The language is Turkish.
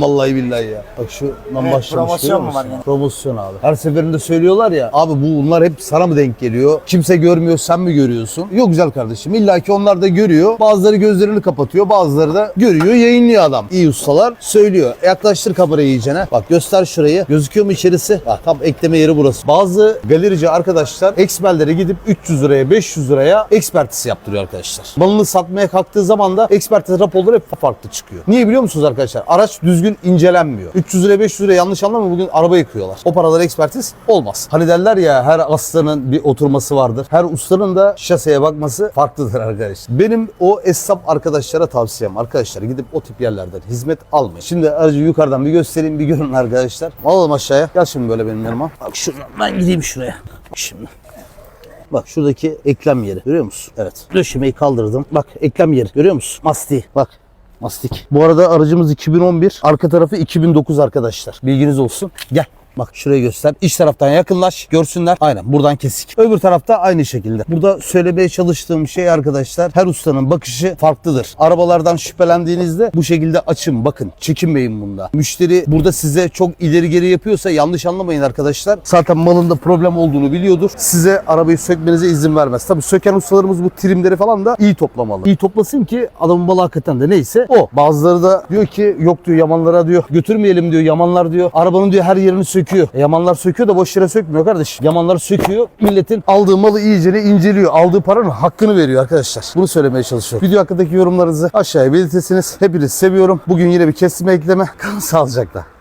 Vallahi billahi ya. Bak şu lan Evet, başlamış promosyon mu var yani? Promosyon abi. Her seferinde söylüyorlar ya. Abi bu bunlar hep sana mı denk geliyor? Kimse görmüyor sen mi görüyorsun? Yok güzel kardeşim. İlla ki onlar da görüyor. Bazıları gözlerini kapatıyor. Bazıları da görüyor yayınlıyor adam. İyi ustalar söylüyor. Yaklaştır kamerayı iyicene. Bak göster şurayı. Gözüküyor mu içerisi? Bak tam ekleme yeri burası. Bazı galerici arkadaşlar eksperlere gidip 300 liraya 500 liraya ekspertiz yaptırıyor arkadaşlar. Malını satmaya kalktığı zaman da ekspertiz raporları hep farklı çıkıyor. Niye biliyor musunuz arkadaşlar? Araç düzgün incelenmiyor. 300 liraya 500 liraya yanlış anlama bugün araba yıkıyorlar. O paralar ekspertiz olmaz. Hani derler ya her aslanın bir oturması vardır. Her ustanın da şaseye bakması farklıdır arkadaşlar. Benim o esnaf arkadaşlara tavsiyem arkadaşlar gidip o tip yerlerden hizmet almayın. Şimdi aracı yukarıdan bir göstereyim bir görün arkadaşlar. Alalım aşağıya. Gel şimdi böyle benim yanıma. Bak şuradan ben gideyim şuraya. Şimdi. Bak şuradaki eklem yeri görüyor musun? Evet. Döşemeyi kaldırdım. Bak eklem yeri görüyor musun? Mastik. Bak. Mastik. Bu arada aracımız 2011. Arka tarafı 2009 arkadaşlar. Bilginiz olsun. Gel. Bak şuraya göster. İç taraftan yakınlaş. Görsünler. Aynen buradan kesik. Öbür tarafta aynı şekilde. Burada söylemeye çalıştığım şey arkadaşlar her ustanın bakışı farklıdır. Arabalardan şüphelendiğinizde bu şekilde açın. Bakın çekinmeyin bunda. Müşteri burada size çok ileri geri yapıyorsa yanlış anlamayın arkadaşlar. Zaten malında problem olduğunu biliyordur. Size arabayı sökmenize izin vermez. Tabii söken ustalarımız bu trimleri falan da iyi toplamalı. İyi toplasın ki adamın malı hakikaten de neyse o. Bazıları da diyor ki yok diyor yamanlara diyor götürmeyelim diyor yamanlar diyor. Arabanın diyor her yerini söküyor. E, yamanlar söküyor da boş yere sökmüyor kardeşim. Yamanlar söküyor. Milletin aldığı malı iyicene inceliyor. Aldığı paranın hakkını veriyor arkadaşlar. Bunu söylemeye çalışıyorum. Video hakkındaki yorumlarınızı aşağıya belirtirsiniz. Hepinizi seviyorum. Bugün yine bir kesme ekleme. Kalın sağlıcakla.